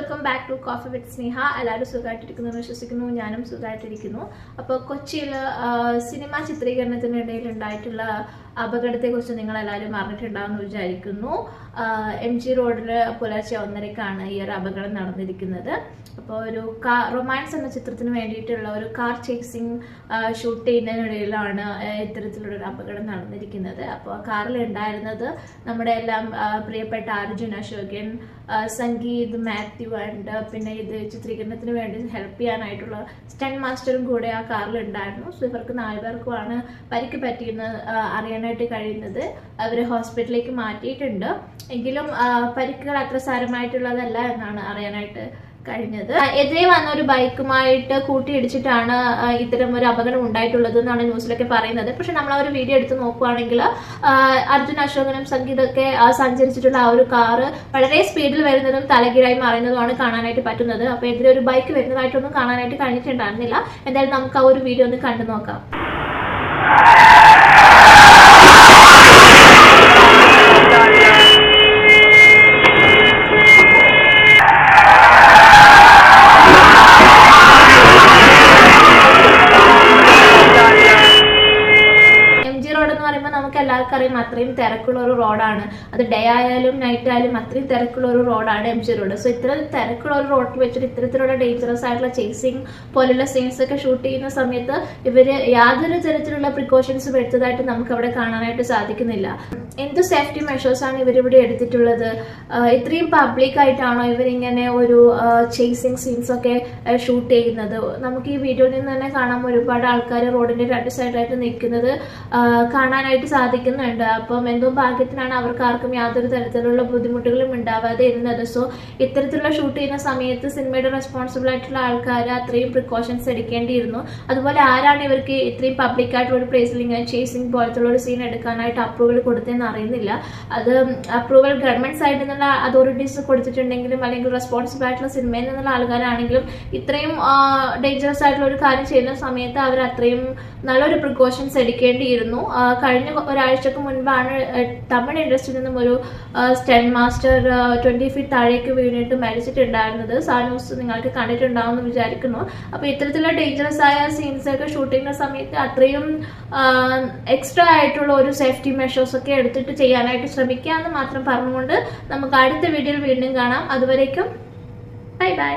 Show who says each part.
Speaker 1: Welcome back to coffee with Sneha. എല്ലാവരും സുഖമായിട്ടിരിക്കുന്നു വിശ്വസിക്കുന്നു. ഞാനും സുഖമായിട്ടിരിക്കുന്നു. അപ്പോൾ കൊച്ചിയിൽ സിനിമ ചിത്രീകരണത്തിനിടയിൽ ഉണ്ടായിട്ടുള്ള അപകടത്തെക്കുറിച്ച് നിങ്ങൾ എല്ലാവരും അറിഞ്ഞിട്ടുണ്ടാവും എന്ന് വിചാരിക്കുന്നു എം ജി റോഡിൽ പുലർച്ചെ ഒന്നരക്കാണ് ഈ ഒരു അപകടം നടന്നിരിക്കുന്നത്. അപ്പോൾ ഒരു കാർ റൊമാൻസ് എന്ന ചിത്രത്തിന് വേണ്ടിയിട്ടുള്ള ഒരു കാർ ചേസിങ് ഷൂട്ട് ചെയ്യുന്നതിനിടയിലാണ് ഇത്തരത്തിലുള്ളൊരു അപകടം നടന്നിരിക്കുന്നത്. അപ്പോൾ കാറിൽ ഉണ്ടായിരുന്നത് നമ്മുടെ എല്ലാം പ്രിയപ്പെട്ട അർജുൻ അശോകൻ സംഗീത് മാത്യു ആൻഡ് പിന്നെ ഇത് ചിത്രീകരണത്തിന് വേണ്ടി ഹെൽപ്പ് ചെയ്യാനായിട്ടുള്ള സ്റ്റൺ മാസ്റ്ററും കൂടെ ആ കാറിൽ ഉണ്ടായിരുന്നു സോ ഇവർക്ക് നാലുപേർക്കുമാണ് പരിക്ക് പറ്റിയെന്ന് ആ, അറിയാനായിട്ട് കഴിയുന്നത് അവരെ ഹോസ്പിറ്റലിലേക്ക് മാറ്റിയിട്ടുണ്ട്. എങ്കിലും പരിക്കുകൾ അത്ര സാരമായിട്ടുള്ളതല്ല എന്നാണ് അറിയാനായിട്ട് കഴിഞ്ഞത്. എതിരെ വന്ന ഒരു ബൈക്കുമായിട്ട് കൂട്ടിയിടിച്ചിട്ടാണ് ഇത്തരം ഒരു അപകടം ഉണ്ടായിട്ടുള്ളത് എന്നാണ് ന്യൂസിലൊക്കെ പറയുന്നത്. പക്ഷെ നമ്മൾ ആ ഒരു വീഡിയോ എടുത്ത് നോക്കുവാണെങ്കിൽ അർജുൻ അശോകനും സംഗീതൊക്കെ സഞ്ചരിച്ചിട്ടുള്ള ആ ഒരു കാറ് വളരെ സ്പീഡിൽ വരുന്നതും തലകീഴായി മാറുന്നതുമാണ് കാണാനായിട്ട് പറ്റുന്നത്. അപ്പൊ എതിരെ ഒരു ബൈക്ക് വരുന്നതായിട്ടൊന്നും കാണാനായിട്ട് കഴിഞ്ഞിട്ടുണ്ടായിരുന്നില്ല. എന്തായാലും നമുക്ക് ആ ഒരു വീഡിയോ ഒന്ന് കണ്ടു നോക്കാം എം ജി റോഡ് എന്ന് പറയുമ്പോൾ നമുക്ക് എല്ലാവർക്കും അറിയാം അത്രയും തിരക്കുള്ള ഒരു റോഡാണ്. അത് ഡേ ആയാലും നൈറ്റ് ആയാലും അത്രയും തിരക്കുള്ള ഒരു റോഡാണ് എം ജി റോഡ് സോ ഇത്ര തിരക്കുള്ള ഒരു റോഡിൽ വെച്ചിട്ട് ഇത്തരത്തിലുള്ള ഡേഞ്ചറസ് ആയിട്ടുള്ള ചേസിങ് പോലുള്ള സീൻസ് ഒക്കെ ഷൂട്ട് ചെയ്യുന്ന സമയത്ത് ഇവർ യാതൊരു തരത്തിലുള്ള പ്രിക്കോഷൻസും എടുത്തതായിട്ട് നമുക്ക് അവിടെ കാണാനായിട്ട് സാധിക്കുന്നില്ല. എന്ത് സേഫ്റ്റി മെഷേഴ്സ് ആണ് ഇവരിവിടെ എടുത്തിട്ടുള്ളത്? ഇത്രയും പബ്ലിക് ആയിട്ടാണോ ഇവരിങ്ങനെ ഒരു ചേസിങ് സീൻസ് ഒക്കെ ഷൂട്ട് ചെയ്യുന്നത്? നമുക്ക് ഈ വീഡിയോയിൽ നിന്ന് തന്നെ കാണാം ഒരുപാട് ആൾക്കാർ റോഡിന്റെ രണ്ട് സൈഡിലായിട്ട് നിൽക്കുന്നത്. ആഹ് കാണാനായിട്ട് സാധിക്കുന്നുണ്ട്. അപ്പം എന്തോ ഭാഗ്യത്തിനാണ് അവർക്ക് ആർക്കും യാതൊരു തരത്തിലുള്ള ബുദ്ധിമുട്ടുകളും ഉണ്ടാവാതെ ഇരുന്നത്. സോ ഇത്തരത്തിലുള്ള ഷൂട്ട് ചെയ്യുന്ന സമയത്ത് സിനിമയുടെ റെസ്പോൺസിബിൾ ആയിട്ടുള്ള ആൾക്കാർ അത്രയും പ്രിക്കോഷൻസ് എടുക്കേണ്ടിയിരുന്നു. അതുപോലെ ആരാണ് ഇവർക്ക് ഇത്രയും പബ്ലിക്കായിട്ടുള്ള ഒരു പ്ലേസിൽ ഇങ്ങനെ ചേസിങ് പോലത്തുള്ള ഒരു സീൻ എടുക്കാനായിട്ട് അപ്രൂവൽ കൊടുത്തതെന്ന് അറിയുന്നില്ല. അത് അപ്രൂവൽ ഗവൺമെന്റ് സൈഡിൽ നിന്നുള്ള അതോറിറ്റീസ് കൊടുത്തിട്ടുണ്ടെങ്കിലും അല്ലെങ്കിൽ റെസ്പോൺസിബിൾ ആയിട്ടുള്ള സിനിമയിൽ നിന്നുള്ള ആൾക്കാരാണെങ്കിലും ഇത്രയും ഡേഞ്ചറസ് ആയിട്ടുള്ള ഒരു കാര്യം ചെയ്യുന്ന സമയത്ത് അവർ അത്രയും നല്ലൊരു പ്രിക്കോഷൻസ് എടുക്കേണ്ടിയിരുന്നു. കഴിഞ്ഞ ഒരാഴ്ചക്ക് മുൻപാണ് തമിഴ് ഇൻഡസ്ട്രിയിൽ നിന്നും ഒരു സ്റ്റെൻ മാസ്റ്റർ ട്വന്റി ഫീറ്റ് താഴേക്ക് വീണിട്ട് മരിച്ചിട്ടുണ്ടായിരുന്നത്. സാ ന്യൂസ് നിങ്ങൾക്ക് കണ്ടിട്ടുണ്ടാവും എന്ന് വിചാരിക്കുന്നു. അപ്പോൾ ഇത്തരത്തിലുള്ള ഡേഞ്ചറസ് ആയ സീൻസ് ഒക്കെ ഷൂട്ടിങ്ങിന്റെ സമയത്ത് അത്രയും എക്സ്ട്രാ ആയിട്ടുള്ള ഒരു സേഫ്റ്റി മെഷേഴ്സ് ഒക്കെ എടുത്തിട്ട് ചെയ്യാനായിട്ട് ശ്രമിക്കുക എന്ന് മാത്രം പറഞ്ഞുകൊണ്ട് നമുക്ക് അടുത്ത വീഡിയോയിൽ വീണ്ടും കാണാം. അതുവരേക്കും ബൈ ബൈ